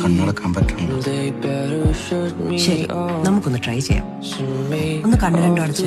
കണ്ണടക്കാൻ പറ്റുന്നു ശരി നമുക്കൊന്ന് ട്രൈ ചെയ്യാം. ഒന്ന് കണ്ണു കണ്ടു അടച്ച്